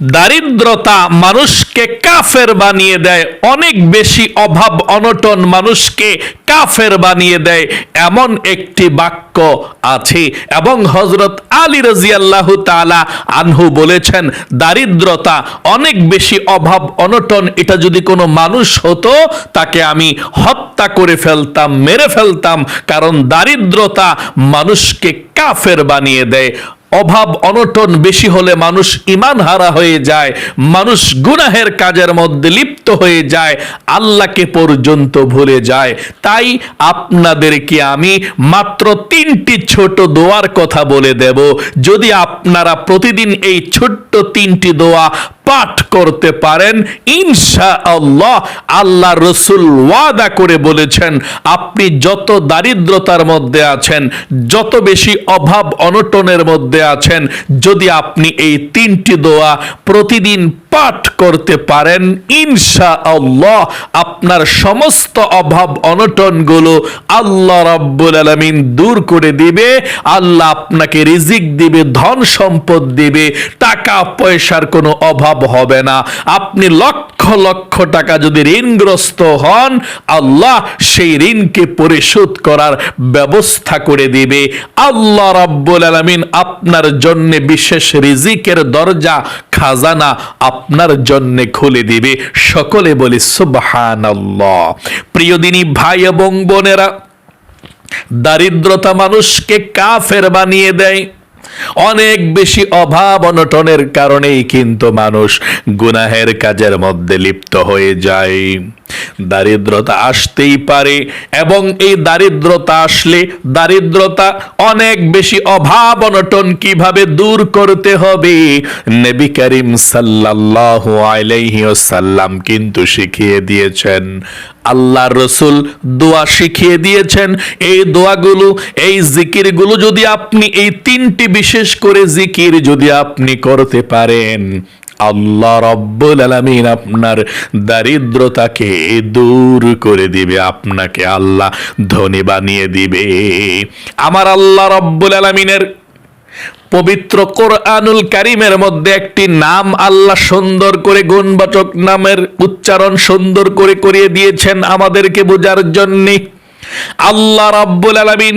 দারিদ্রতা মানুষকে কাফের বানিয়ে দেয়, অনেক বেশি অভাব অনটন মানুষকে কাফের বানিয়ে দেয়, এমন একটি বাক্য আছে। এবং হজরত আলী রাজিয়াল্লাহু তাআলা আনহু বলেছেন, দারিদ্রতা অনেক বেশি অভাব অনটন, এটা যদি কোনো মানুষ হতো, তাকে আমি হত্যা করে ফেলতাম, মেরে ফেলতাম, কারণ দারিদ্রতা মানুষকে কাফের বানিয়ে দেয়। অভাব অনটন বেশি হলে মানুষ ইমান হারা হয়ে যায়, মানুষ গুনাহের কাজের মধ্যে লিপ্ত হয়ে যায়, আল্লাহকে পর্যন্ত ভুলে যায়। তাই আপনাদেরকে আমি মাত্র তিনটি ছোট দোয়ার কথা বলে দেব। যদি আপনারা প্রতিদিন এই ছোট্ট তিনটি দোয়া পাঠ করতে পারেন। ইনশা আল্লাহ আল্লাহ রসুল ওয়াদা করে বলেছেন, আপনি যত দারিদ্রতার মধ্যে আছেন, যত বেশি অভাব অনটনের মধ্যে আছেন, যদি আপনি এই তিনটি দোয়া প্রতিদিন পাঠ করতে পারেন ইনশা আল্লাহ আপনার সমস্ত অভাব অনটনগুলো আল্লাহ রাব্বুল আলমিন দূর করে দিবে, আল্লাহ আপনাকে রিজিক দিবে, ধন সম্পদ দিবে, টাকা পয়সার কোনো অভাব হবে না। আপনি লক্ষ লক্ষ লক্ষ টাকা যদি ঋণগ্রস্ত হন, আল্লাহ সেই ঋণকে পরিশোধ করার ব্যবস্থা করে দিবে। আল্লাহ রাব্বুল আলামিন আপনার জন্য বিশেষ রিজিকের দরজা, খাজানা আপনার জন্য খুলে দিবে। সকলে বলি, সুবহানাল্লাহ। প্রিয় দিনী ভাই এবং বোনেরা, দারিদ্রতা মানুষকে কাফের বানিয়ে দেয়। অনেক বেশি অভাব অনটনের কারণেই কিন্তু মানুষ গুনাহের কাজের মধ্যে লিপ্ত হয়ে যায়। দারিদ্রতা আসতেই পারে এবং এই দারিদ্রতা আসলে দারিদ্রতা অনেক বেশি অভাব অনটন কীভাবে দূর করতে হবে? নবী করিম সাল্লাল্লাহু কিন্তু শিখিয়ে দিয়েছেন আল্লাহ রসুল দোয়া শিখিয়ে দিয়েছেন। এই দোয়াগুলো, এই জিকিরগুলো যদি আপনি, এই তিনটি বিশেষ করে জিকির যদি আপনি করতে পারেন আল্লাহ রব্বুল আলামিন আপনার দারিদ্রতাকে দূর করে দিবে, আপনাকে আল্লাহ ধনী বানিয়ে দিবে। আমার আল্লাহ রব্বুল আলামিনের পবিত্র কোরআনুল কারিমের মধ্যে একটি নাম আল্লাহ সুন্দর করে গুণবাচক নামের উচ্চারণ সুন্দর করে করিয়ে দিয়েছেন আমাদেরকে বোঝার জন্যে। আল্লাহ রাব্বুল আলামিন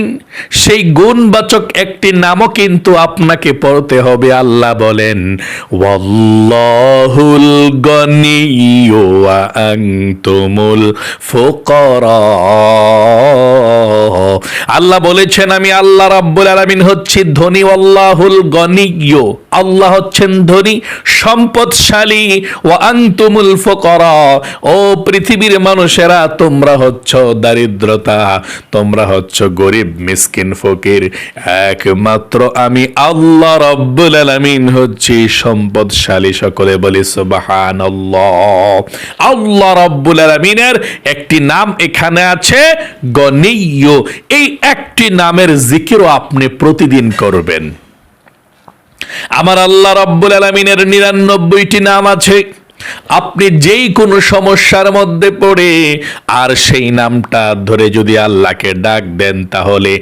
সেই গুণবাচক একটি নামও কিন্তু আপনাকে পড়তে হবে। আল্লাহ বলেন, ওয়াল্লাহুল গনিয়্যু ওয়া আনতুমুল ফুকারা। আল্লাহ বলেছেন, আমি আল্লাহ রাব্বুল আলামিন হচ্ছি ধনী। আল্লাহুল গনিয়্যু, আল্লাহ হচ্ছেন ধনী, সম্পদশালী। ও আন্তুমুল ফকরা। ও পৃথিবীর মানুষেরা, তোমরা হচ্ছ দারিদ্রতা তোমরা হচ্ছ গরিব, মিসকিন, ফকির। একমাত্র আমি আল্লাহ রব্বুল হচ্ছি সম্পদশালী সকলে বলি সুবহানাল্লাহ। আল্লাহ রব্বুল একটি নাম এখানে আছে গনিয়্য। এই একটি নামের জিকিরও আপনি প্রতিদিন করবেন। আমার আল্লাহ রব্বুল আলমিনের নিরানব্বইটি নাম আছে। আপনি যেই কোনো সমস্যার মধ্যে পড়ে, আর সেই নামটা ধরে যদি আল্লাহকে ডাক দেন, তাহলে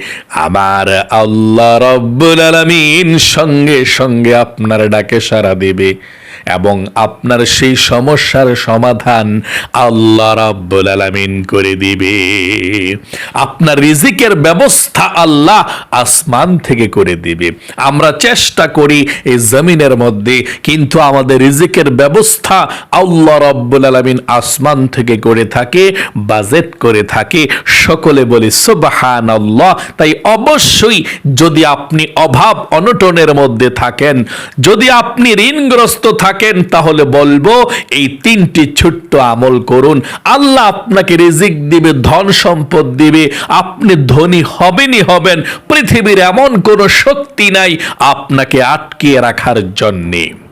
আমার আল্লাহ রব্বুল আলমিন সঙ্গে সঙ্গে আপনার ডাকে সারা দেবে। এবং আপনার সেই সমস্যার সমাধান আল্লাহ রাব্বুল আলামিন করে দিবে। আপনার রিজিকের ব্যবস্থা আল্লাহ আসমান থেকে করে দিবে। আমরা চেষ্টা করি এই জমিনের মধ্যে, কিন্তু আমাদের রিজিকের ব্যবস্থা আল্লাহ রাব্বুল আলামিন আসমান থেকে করে থাকে, বাজেট করে থাকে। সকলে বলি, সুবহানাল্লাহ। তাই অবশ্যই যদি আপনি অভাব অনটনের মধ্যে থাকেন, যদি আপনি ঋণগ্রস্ত থাকেন তাহলে বলব, এই তিনটি ছোট্ট আমল করুন। আল্লাহ আপনাকে রিজিক দিবে, ধন সম্পদ দিবে, আপনি ধনী হবেনই হবেন, পৃথিবীর এমন কোনো শক্তি নাই আপনাকে আটকিয়ে রাখার জন্যে।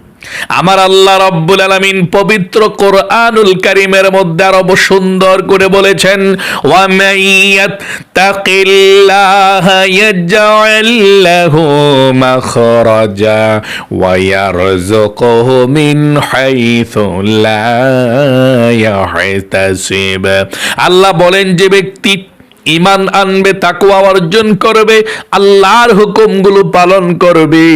আমার আল্লাহ রব্বুল আলামিন পবিত্র কোরআনুল কারীমের মধ্যে আরও সুন্দর করে বলেছেন মিন আল্লাহ বলেন, যে ব্যক্তি ইমান আনবে তাকুয়া অর্জন করবে, আল্লাহর হুকুমগুলো পালন করবে।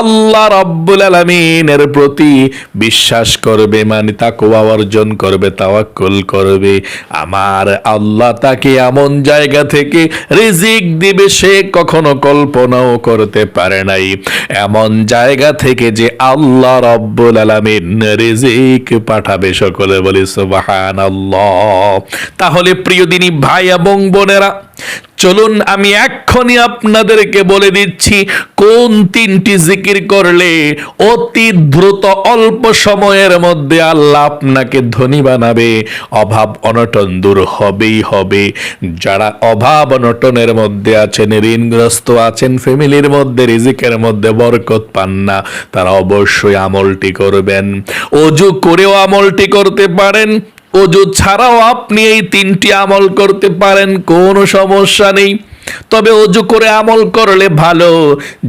আল্লাহ রব্বুল আলমিনের প্রতি বিশ্বাস করবে মানে তাকুয়া অর্জন করবে, তাওয়াক্কুল করবে। আমার আল্লাহ তাকে এমন জায়গা থেকে রিজিক দিবে, সে কখনো কল্পনাও করতে পারে নাই। এমন জায়গা থেকে যে আল্লাহ রব্বুল আলমিন রিজিক পাঠাবে সকলে বলি সুবাহান তাহলে প্রিয় দিনী ভাই এবং বোনেরা, চলুন আমি এক্ষুনি আপনাদেরকে বলে দিচ্ছি, কোন তিনটি জিকির করলে অতি দ্রুত অল্প সময়ের মধ্যে আল্লাহ আপনাকে ধনী বানাবে? অভাব অনটন দূর হবেই হবে। যারা অভাব অনটনের মধ্যে আছেন, ঋণগ্রস্ত আছেন, ফ্যামিলির মধ্যে রিজিকের মধ্যে বরকত পান না, তারা অবশ্যই আমলটি করবেন। অজু করেও আমলটি করতে পারেন। অজু ছাড়াও আপনি এই তিনটি আমল করতে পারেন কোনো সমস্যা নেই। তবে অজু করে আমল করলে ভালো।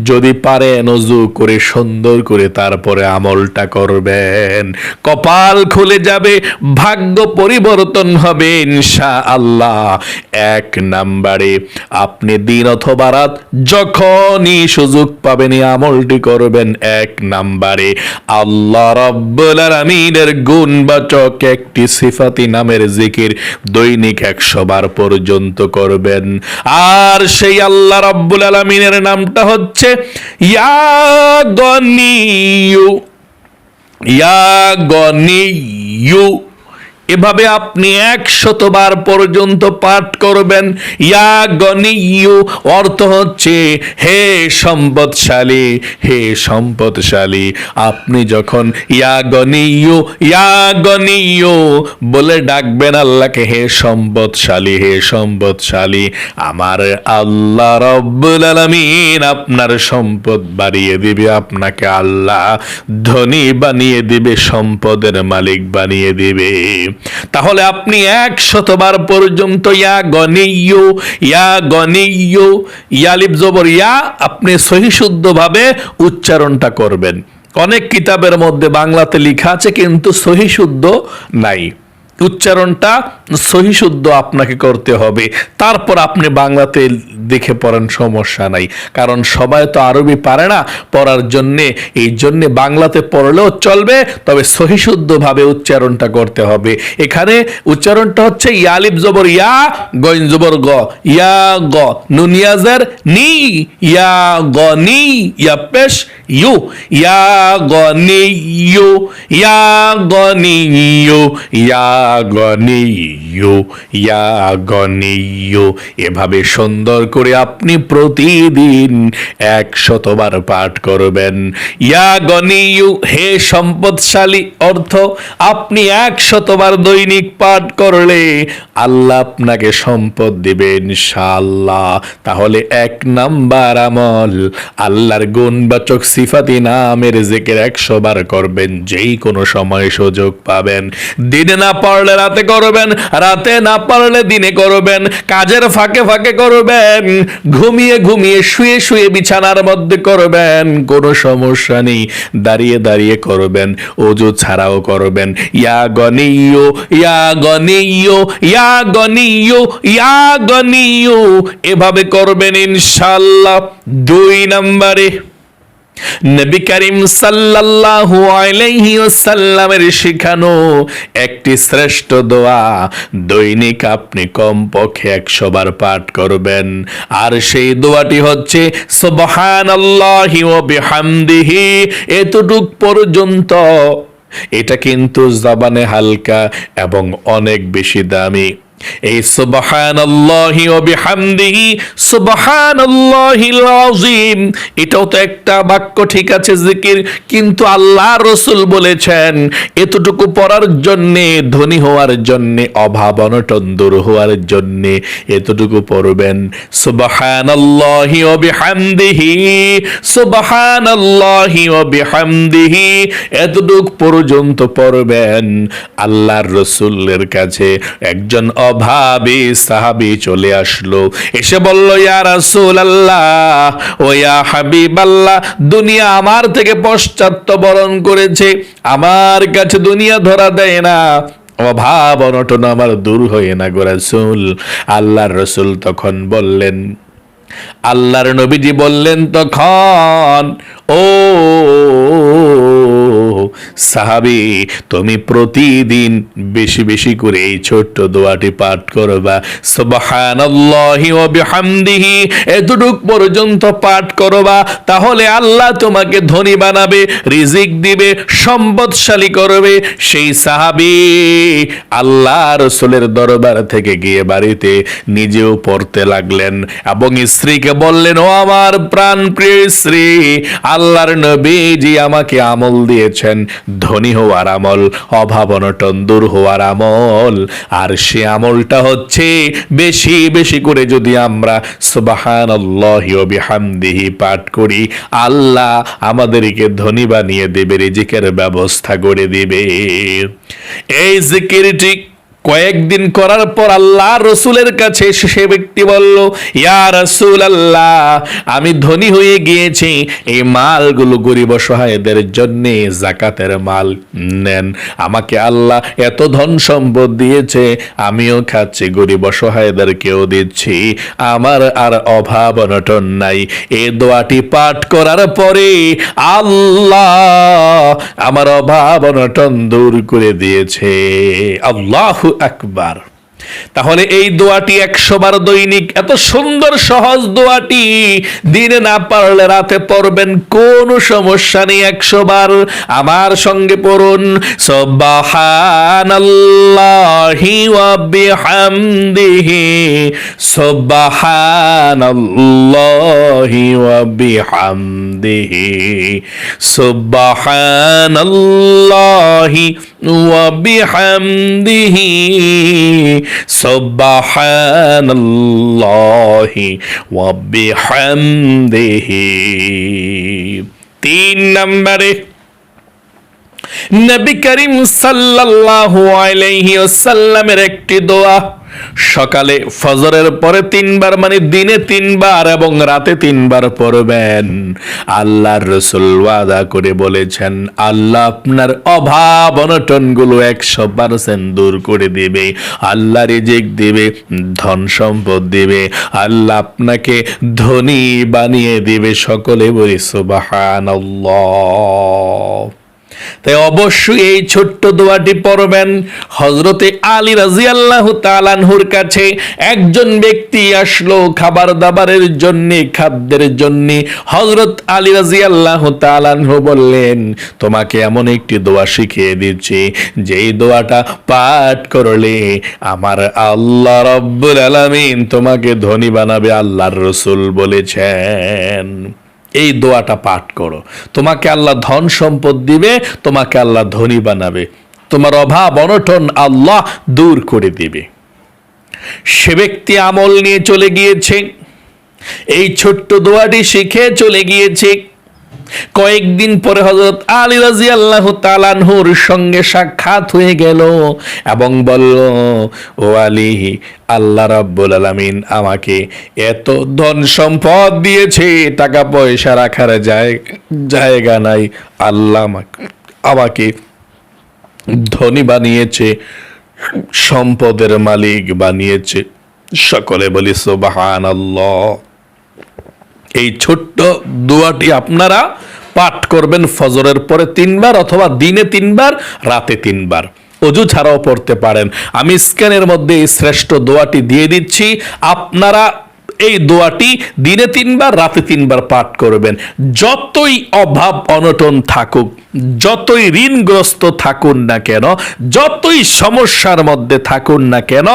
যদি পারেন অজু করে সুন্দর করে তারপরে আমলটা করবেন। কপাল খুলে যাবে, ভাগ্য পরিবর্তন হবে ইনশা আল্লাহ এক নাম্বারে, আপনি দিন অথবা রাত যখনই সুযোগ পাবেন আমলটি করবেন। এক নাম্বারে, আল্লাহ রব্বুল আলামিনের গুণবাচক একটি সিফাতি নামের জিকির দৈনিক একশো বার পর্যন্ত করবেন। আর সেই আল্লাহ রব্বুল আলামিনের নামটা হচ্ছে ইয়া গনিয়ু ইয়া গনিয়ু এভাবে আপনি একশতবার পর্যন্ত পাঠ করবেন। ইয়া গনিয়ু অর্থ হচ্ছে, হে সম্পদশালী হে সম্পদশালী, আপনি যখন ইয়া গনিয়ু ইয়া গনিয়ু বলে ডাকবেন আল্লাহকে, হে সম্পদশালী হে সম্পদশালী, আমার আল্লাহ রব্বুল আলামিন আপনার সম্পদ বাড়িয়ে দিবে, আপনাকে আল্লাহ ধনী বানিয়ে দিবে, সম্পদের মালিক বানিয়ে দিবে। তাহলে আপনি এক শতবার পর্যন্ত ইয়া গনিয়ু ইয়া গনিয়ু ইয়ালিব জবর, ইয়া আপনি সহিশুদ্ধভাবে উচ্চারণটা করবেন। অনেক কিতাবের মধ্যে বাংলাতে লেখা আছে, কিন্তু সহিশুদ্ধ নাই। উচ্চারণটা সহিশুদ্ধ আপনাকে করতে হবে। তারপর আপনি বাংলাতে দেখে পড়েন, সমস্যা নাই। কারণ সবাই তো আরবি পারে না পড়ার জন্যে। এই জন্যে বাংলাতে পড়লেও চলবে, তবে সহিশুদ্ধভাবে উচ্চারণটা করতে হবে। এখানে উচ্চারণটা হচ্ছে ইয়ালিব জবর ইয়া, গইন জবর গ। ইয়া গ। নুনিয়াজের নি। ইয়া গ, নি। ইয়া পেশ, ইউ। ইয়া গ, নি, ইউ। ইয়া গ, নি, ইউ। ইয়া গ নি ইয়া গ এভাবে সুন্দর করে আপনি প্রতিদিন এক শতবার পাঠ করবেন। ইয়া গনিয়ু হে সম্পদশালী অর্থ, আপনি এক শতবার দৈনিক পাঠ করলে আল্লাহ আপনাকে সম্পদ দিবেন ইনশাআল্লাহ। তাহলে এক নাম্বার আমল, আল্লাহর গুণবাচক সিফাতি নামের জেকের একশো বার করবেন, যেই কোনো সময় সুযোগ পাবেন। দিনে না পারলে রাতে করবেন, রাতে না পারলে দিনে করবেন। কাজের ফাঁকে ফাঁকে করবেন, ঘুমিয়ে ঘুমিয়ে শুয়ে শুয়ে বিছানার মধ্যে করবেন, কোনো সমস্যা নেই, দাঁড়িয়ে দাঁড়িয়ে করবেন ওজু ছাড়াও করবেন। ইয়া গনিয়ো ইয়া গনিয়ো ইয়া গনিয়ো ইয়া গনিয়ো। এভাবে করবেন ইনশাল্লাহ। দুই নম্বরে নবী করিম সাল্লাল্লাহু আলাইহি ওয়াসাল্লামের শেখানো একটি শ্রেষ্ঠ দোয়া, দৈনিক আপনি কমপক্ষে একশো বার পাঠ করবেন। আর সেই দোয়াটি হচ্ছে, সুবহানাল্লাহি ওয়া বিহামদিহি, এতটুক পর্যন্ত। এটা কিন্তু জবানে হালকা এবং অনেক বেশি দামি। এই সুবহানাল্লাহি ওয়া বিহামদিহি সুবহানাল্লাহিল আযীম। এটাও তো একটা বাক্য, ঠিক আছে, জিকির, কিন্তু আল্লাহ রসুল বলেছেন, এতটুকু পড়ার জন্যে, ধনী হওয়ার জন্যে, অভাব অনটন দূর হওয়ার জন্যে এতটুকু পড়বেন। সুবহানাল্লাহি ওয়া বিহামদিহি, সুবহানাল্লাহি ওয়া বিহামদিহি, এতটুক পর্যন্ত পড়বেন আল্লাহর রসুলের কাছে। একজন অভাবী সাহাবি চলে আসলো। এসে বলল, ইয়া রাসূল ও ইয়া হাবিব আল্লাহ দুনিয়া আমার থেকে পশ্চাত্য বরণ করেছে। আমার কাছে দুনিয়া ধরা দেয় না। অভাব অনটন আমার দূর হয়ে না গো রাসূল। আল্লাহর রসুল তখন বললেন, আল্লাহর নবীজি বললেন তখন, ও সাহাবি, তুমি প্রতিদিন বেশি বেশি করে এই ছোট্ট দোয়াটি পাঠ করবা। সুবহানাল্লাহি ওয়া এতটুক পর্যন্ত পাঠ করবা, তাহলে আল্লাহ তোমাকে ধনী বানাবে, রিজিক দিবে, সম্পদশালী করবে। সেই সাহাবি আল্লাহ রসুলের দরবার থেকে গিয়ে বাড়িতে নিজেও পড়তে লাগলেন এবং স্ত্রীকে বললেন, ও আমার প্রাণ প্রিয় স্ত্রী, আল্লাহর নবী নবীজি আমাকে আমল দিয়েছেন। ধনী হওয়ার আমল, অভাব অনটন দূর হওয়ার আমল। আর সে আমলটা হচ্ছে বেশি বেশি করে যদি আমরা সুবাহান বিহামদিহি পাঠ করি, আল্লাহ আমাদেরকে ধনী বানিয়ে দেবে, রেজিকের ব্যবস্থা করে দেবে। এই জিকিরটি কয়েকদিন করার পর আল্লাহ রসুলের কাছে সে ব্যক্তি বলল, ইয়া রসুল আল্লাহ আমি ধনী হয়ে গিয়েছি। এই মালগুলো গরিব সহায়দের জন্যে জাকাতের মাল নেন। আমাকে আল্লাহ এত ধন সম্পদ দিয়েছে, আমিও খাচ্ছি, গরিব অসহায়দেরকেও দিচ্ছি। আমার আর অভাব অনটন নাই। এ দোয়াটি পাঠ করার পরে আল্লাহ আমার অভাব অনটন দূর করে দিয়েছে। আল্লাহ আকবার। তাহলে এই দোয়াটি একশো দৈনিক, এত সুন্দর সহজ দোয়াটি, দিনে না পারলে রাতে পড়বেন কোন সমস্যা নেই একশো বার আমার সঙ্গে পড়ুন সব্বাহানাল্লাহি ওয়া বিহামদিহি সব্বাহানাল্লাহি ওয়া বিহামদিহি সব্বাহানাল্লাহি ওয়া سبحان الله وبحمده. তিন নম্বরে নবী করিম সাল্লাল্লাহু আলাইহি ওয়াসাল্লামের একটি দোয়া। সকালে ফজরের পরে তিনবার মানে দিনে তিনবার এবং রাতে তিনবার পড়বেন। আল্লাহর রসুল ওয়াদা করে বলেছেন, আল্লাহ আপনার অভাব অনটনগুলো একশো পার্সেন্ট দূর করে দিবে, আল্লাহ রিজিক দিবে, ধন সম্পদ দিবে, আল্লাহ আপনাকে ধনী বানিয়ে দিবে সকলে বলি সুবাহান তাই অবশ্যই এই ছোট্ট দোয়াটি পড়বেন। হজরতে আলী রাজি আল্লাহ তালানহুর কাছে একজন ব্যক্তি আসলো খাবার দাবারের জন্য, খাদ্যের জন্য। হজরত আলী রাজি আল্লাহ তালানহু বললেন, তোমাকে এমন একটি দোয়া শিখিয়ে দিচ্ছি, যেই দোয়াটা পাঠ করলে আমার আল্লাহ রব্বুল আলামিন তোমাকে ধনী বানাবে আল্লাহর রসুল বলেছেন। এই দোয়াটা পাঠ করো। তোমাকে আল্লাহ ধন সম্পদ দিবে, তোমাকে আল্লাহ ধনী বানাবে। তোমার অভাব, অনটন আল্লাহ দূর করে দিবে। সে ব্যক্তি আমল নিয়ে চলে গিয়েছে, এই ছোট্ট দোয়াটি শিখে চলে গিয়েছে। কয়েকদিন পরে হজরত আলী রাজি আল্লাহ তালানহুর সঙ্গে সাক্ষাৎ হয়ে গেল এবং বলল, ও আলী, আল্লাহ রাব্বুল আলামিন আমাকে এত ধন সম্পদ দিয়েছে, টাকা পয়সা রাখার জায়গা নাই। আল্লাহ আমাকে ধনী বানিয়েছে, সম্পদের মালিক বানিয়েছে। সকলে বলি সোবাহান আল্লাহ এই ছোট্ট দোয়াটি আপনারা পাঠ করবেন ফজরের পরে তিনবার অথবা দিনে তিনবার, রাতে তিনবার। অজু ছাড়াও পড়তে পারেন। আমি স্ক্যানের মধ্যে এই শ্রেষ্ঠ দোয়াটি দিয়ে দিচ্ছি। আপনারা এই দোয়াটি দিনে তিনবার, রাতে তিনবার পাঠ করবেন। যতই অভাব অনটন থাকুক, যতই ঋণগ্রস্ত থাকুন না কেন, যতই সমস্যার মধ্যে থাকুন না কেন,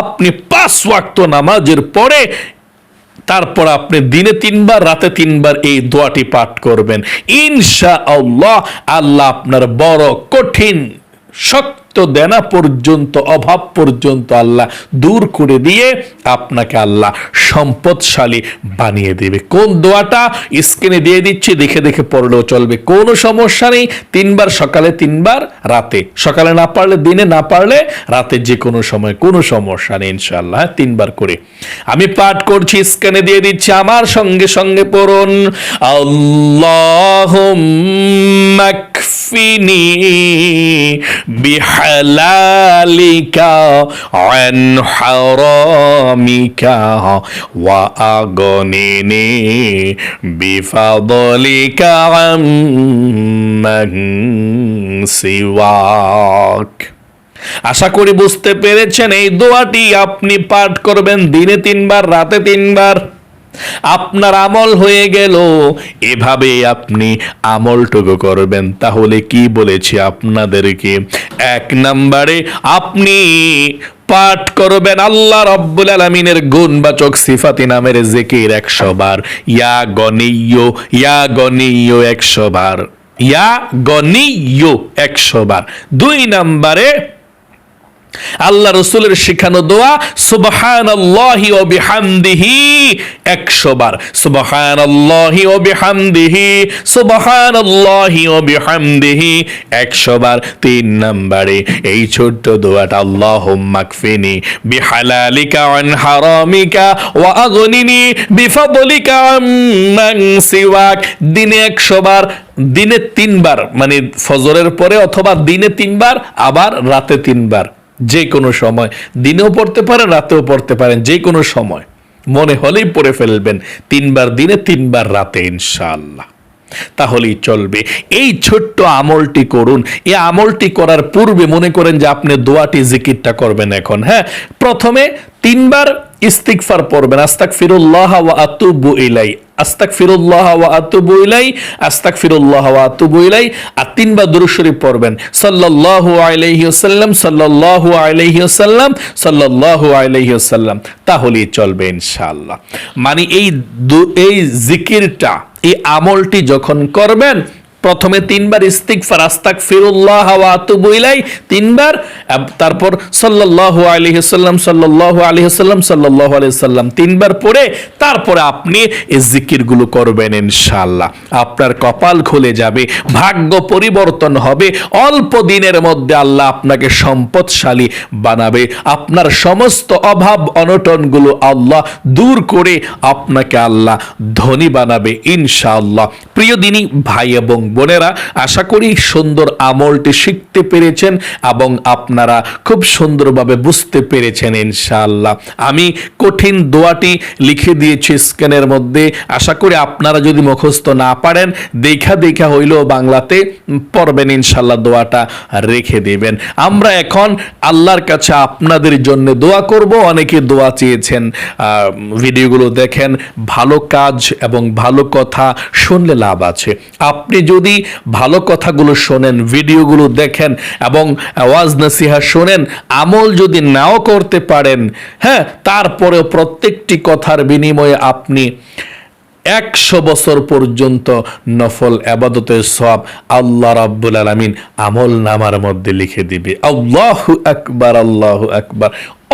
আপনি পাঁচ ওয়াক্ত নামাজের পরে তারপর আপনি দিনে তিনবার, রাতে তিনবার এই দোয়াটি পাঠ করবেন। ইনশা আল্লাহ আল্লাহ আপনার বড় কঠিন, শক্ত দেনা পর্যন্ত, অভাব পর্যন্ত আল্লাহ দূর করে দিয়ে আপনাকে আল্লাহ সম্পদশালী বানিয়ে দেবে। কোন দোয়াটা স্ক্রিনে দিয়ে দিচ্ছি দেখে দেখে পড়লেও চলবে। কোনো সমস্যা নেই তিনবার সকালে তিনবার রাতে। সকালে না পারলে দিনে না পারলে রাতে যে কোনো সময় কোনো সমস্যা নেই ইনশাল্লাহ হ্যাঁ, তিনবার করে। আমি পাঠ করছি স্ক্রিনে দিয়ে দিচ্ছি আমার সঙ্গে সঙ্গে পড়ুন। আল্লাহ বিহালালিকা عن حرامك وأغنني بفضلك عمن سواك আশা করি বুঝতে পেরেছেন এই দোয়াটি আপনি পাঠ করবেন দিনে তিনবার রাতে তিনবার আপনার আমল হয়ে গেল এভাবে আপনি আমলটুকু করবেন তাহলে কি বলেছি আপনাদেরকে এক নম্বরে আপনি পাঠ করবেন আল্লাহ রব্বুল আলমিনের গুণবাচক সিফাতি নামের জেকির একশো বার। ইয়া গনিয় ইয়া গনিয় একশো বার। ইয়া গনিয় একশো বার। দুই নম্বরে আল্লাহ রসুলের শিখানো দোয়া সুবহান আল্লাহি ও বিহামদিহি একশো বার। সুবহান আল্লাহি ও বিহামদিহি সুবহান আল্লাহি ও বিহামদিহি একশো বার। তিন নম্বরে, এই ছোট্ট দোয়াটা আল্লাহ মাকফিনি বিহালালিকা হারামিকা সিওয়াক। দিনে একশো বার, দিনে তিনবার মানে ফজরের পরে অথবা দিনে তিনবার, আবার রাতে তিনবার। যে কোনো সময়। দিনেও পড়তে পারেন, রাতেও পড়তে পারেন যে কোনো সময়। মনে হলেই পড়ে ফেলবেন, তিনবার দিনে, তিনবার রাতে, ইনশাআল্লাহ। তাহলেই চলবে। এই ছোট্ট আমলটি করুন। এই আমলটি করার পূর্বে মনে করেন যে আপনি দোয়াটি, জিকিরটা করবেন এখন হ্যাঁ? প্রথমে তিনবার ইস্তিকফার পড়বেন। আস্তাক ফিরুল্লাহ আতুবু ইলাই আস্তাক ফিরুল্লাহ আতুবু ইলাই আস্তাক ফিরুল্লাহ আতুবু ইলাই, আর তিনবার দুরূদ শরীফ পড়বেন। সাল্লাল্লাহু আলাইহি ওয়াসাল্লাম, সাল্লাল্লাহু আলাইহি ওয়াসাল্লাম তাহলেই চলবে ইনশাআল্লাহ। মানে এই এই জিকিরটা, এই আমলটি যখন করবেন প্রথমে তিনবার ইস্তিগফার আস্তাক ফিরুল্লাহ ওয়া আতুবু ইলাই তিনবার তারপর সাল্লাল্লাহু আলাইহি সাল্লাম, সাল্লাল্লাহু আলাইহি সাল্লাম। তিনবার পড়ে, তারপরে আপনি এই জিকিরগুলো করবেন ইনশাআল্লাহ। আপনার কপাল খুলে যাবে, ভাগ্য পরিবর্তন হবে, অল্প দিনের মধ্যে আল্লাহ আপনাকে সম্পদশালী বানাবে। আপনার সমস্ত অভাব অনটনগুলো আল্লাহ দূর করে আপনাকে আল্লাহ ধনী বানাবে ইনশাআল্লাহ। প্রিয় দিনী, ভাই এবং বোনেরা, আশা করি সুন্দর আমলটি শিখতে পেরেছেন এবং আপনারা খুব সুন্দরভাবে বুঝতে পেরেছেন ইনশাআল্লাহ। আমি কঠিন দোয়াটি লিখে দিয়েছি স্ক্যানের মধ্যে। আশা করি আপনারা যদি মুখস্থ না পারেন, দেখা দেখা হইলেও বাংলাতে পড়বেন ইনশাল্লাহ দোয়াটা রেখে দিবেন। আমরা এখন আল্লাহর কাছে আপনাদের জন্য দোয়া করব। অনেকে দোয়া চেয়েছেন ভিডিওগুলো দেখেন, ভালো কাজ এবং ভালো কথা শুনলে লাভ আছে। আপনি যদি ভালো কথাগুলো শোনেন, ভিডিওগুলো দেখেন এবং ওয়াজ নসিহা শোনেন, আমল যদি নাও করতে পারেন হ্যাঁ তারপরেও প্রত্যেকটি কথার বিনিময়ে আপনি একশো বছর পর্যন্ত নফল আবাদতের সব আল্লাহ রাব্বুল আলামিন আমল নামার মধ্যে লিখে দিবে। আল্লাহু আকবার আল্লাহু আকবার।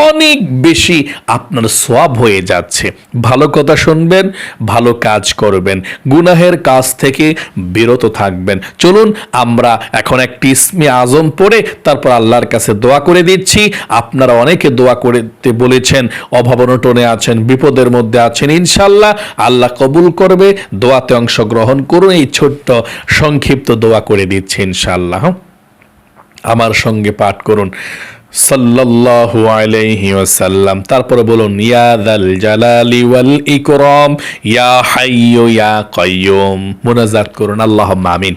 অনেক বেশি আপনার সব হয়ে যাচ্ছে। ভালো কথা শুনবেন, ভালো কাজ করবেন। গুনাহের কাজ থেকে বিরত থাকবেন। চলুন, আমরা এখন একটি ইসমি আজম পড়ে তারপর আল্লাহর কাছে দোয়া করে দিচ্ছি। আপনারা অনেকে দোয়া করতে বলেছেন অভাবনটনে আছেন, বিপদের মধ্যে আছেন। ইনশাল্লাহ আল্লাহ কবুল করবে। দোয়াতে অংশগ্রহণ করুন, এই ছোট্ট সংক্ষিপ্ত দোয়া করে দিচ্ছি ইনশাল্লাহ আমার সঙ্গে পাঠ করুন। সাল্লাল্লাহু আলাইহি ওয়াসাল্লাম। তারপরে বলুন, ইয়া দাল জালালি ওয়াল ইকরাম, ইয়া হাইয়ু ইয়া কাইয়ুম মুনাজাত করুন, আল্লাহুম্মা আমিন।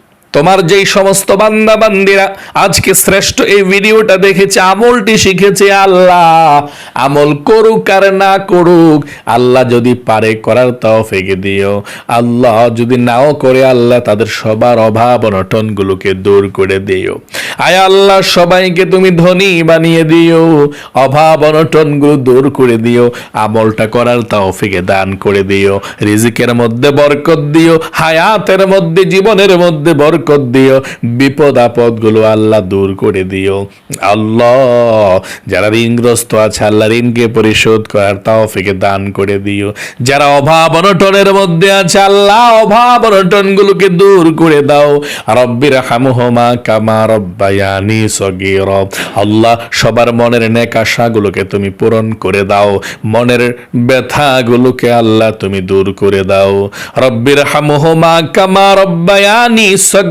তোমার যেই সমস্ত বান্দা বান্দিরা আজকে শ্রেষ্ঠ এই ভিডিওটা দেখেছে, আমলটি শিখেছে আল্লাহ। আমল করুক আর না করুক, আল্লাহ যদি পারে করার তাও ফেঁকে দিও। আল্লাহ যদি নাও করে, আল্লাহ তাদের সবার অভাব অনটন গুলোকে দূর করে দিও। আয় আল্লাহ, সবাইকে তুমি ধনী বানিয়ে দিও, অভাব অনটনগুলো দূর করে দিও, আমলটা করার তাও ফেঁকে দান করে দিও। রিজিকের মধ্যে বরকত দিও, হায়াতের মধ্যে, জীবনের মধ্যে বরকত দিও, বিপদ আপদগুলো আল্লাহ দূর করে দিও। আল্লাহ, যারা ঋণগ্রস্ত আছে, আল্লাহ ঋণকে পরিশোধ করার তাও ফেকে দান করে দিও। যারা অভাব অনটনের মধ্যে আছে, আল্লাহ অভাব অনটন গুলোকে দূর করে দাও। রব্বির হামুহমা কামা রব্বায়ানি সগীর। আল্লাহ, সবার মনের নেক আশাগুলোকে তুমি পূরণ করে দাও। মনের ব্যথাগুলোকে আল্লাহ তুমি দূর করে দাও। রব্বির হামুহমা কামা রব্বায়ানি সগীরা।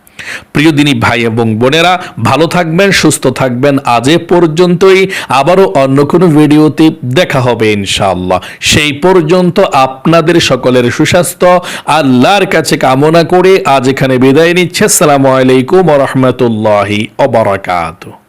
প্রিয় দিনী ভাই এবং বোনেরা, ভালো থাকবেন, সুস্থ থাকবেন। আজ পর্যন্তই। আবারও অন্য কোনো ভিডিওতে দেখা হবে ইনশাআল্লাহ। সেই পর্যন্ত আপনাদের সকলের সুস্বাস্থ্য, আল্লাহর কাছে কামনা করে আজ এখানে বিদায় নিচ্ছে। আসসালামু আলাইকুম রহমতুল্লাহি অবরাকাতুহ